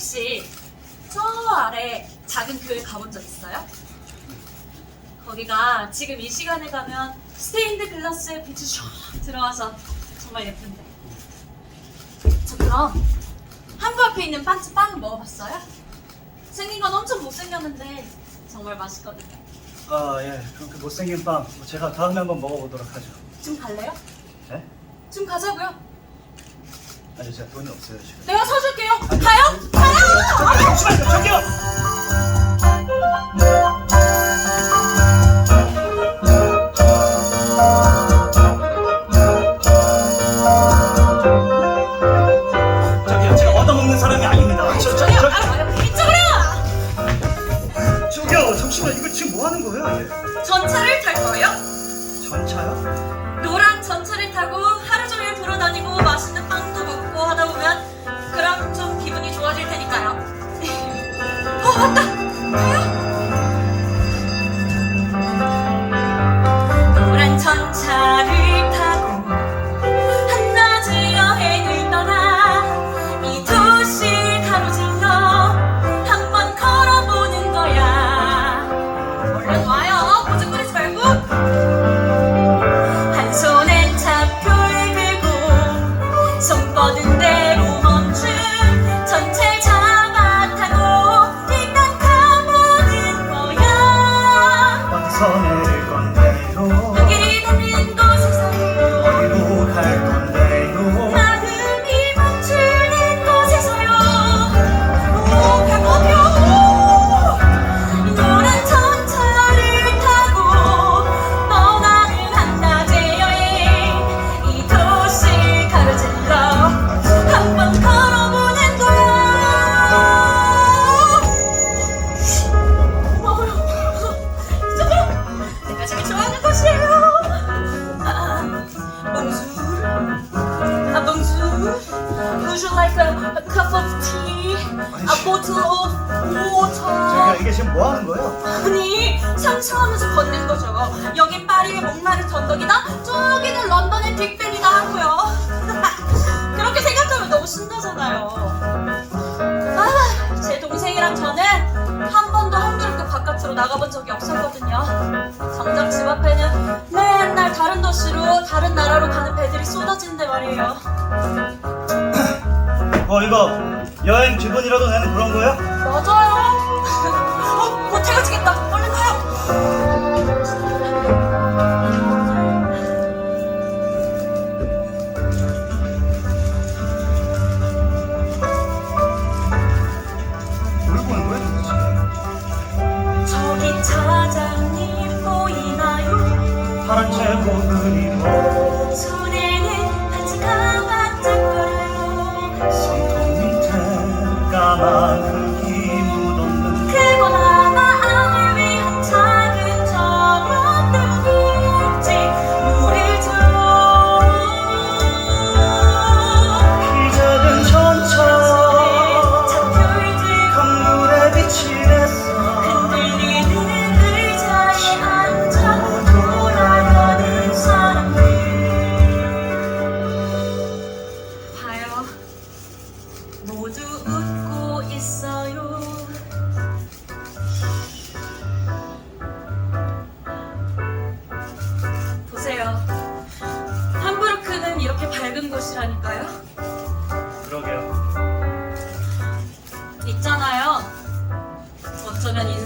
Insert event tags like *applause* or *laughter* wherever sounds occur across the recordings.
혹시 저 아래 작은 교회 가본 적 있어요? 거기가 지금 이 시간에 가면 스테인드 글라스에 빛이 쫙 들어와서 정말 예쁜데. 저 그럼 한부 앞에 있는 빵집 빵 먹어봤어요? 생긴 건 엄청 못생겼는데 정말 맛있거든요. 아, 예. 그럼 그 못생긴 빵뭐 제가 다음에 한번 먹어보도록 하죠. 좀 갈래요? 네? 좀 가자고요. 아니, 제가 돈이 없어요, 지금. 내가 사줄게요. 가요! 하는 거예요? 전차를 탈 거예요? 전차요? 노란 전차를 타고 하루 종일 돌아다니고 맛있는 빵도 먹고 하다 보면 그럼 좀 기분이 좋아질 테니까요. *laughs* 어 맞다. Like a, a cup of tea? A bottle of water? 이게 지금 뭐 하는 거예요? 아니 상상하면서 걷는 거죠. 여긴 파리의 목마른 전덕이다. 저기는 런던의 빅벤이다 하고요. *laughs* 그렇게 생각하면 너무 신나잖아요. 아, 제 동생이랑 저는 한 번도 함부르크 바깥으로 나가본 적이 없었거든요. 정작 집 앞에는 맨날 다른 도시로 다른 나라로 가는 배들이 쏟아지는데 말이에요 어, 이거 여행 기분이라도 내는 그런 거예요? 맞아요 *laughs* 어, 못 헤어지겠다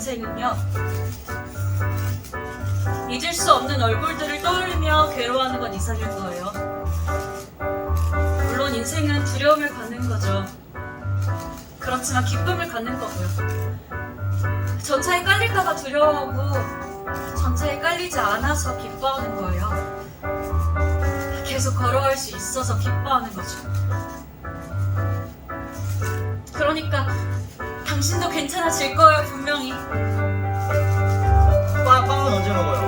인생은요. 잊을 수 없는 얼굴들을 떠올리며 괴로워하는 건 이상일 거예요. 물론 인생은 두려움을 갖는 거죠. 그렇지만 기쁨을 갖는 거고요. 전차에 깔릴까봐 두려워하고 전차에 깔리지 않아서 기뻐하는 거예요. 계속 걸어갈 수 있어서 기뻐하는 거죠. 당신도 괜찮아질 거예요 분명히 빵, 빵은 언제 먹어요?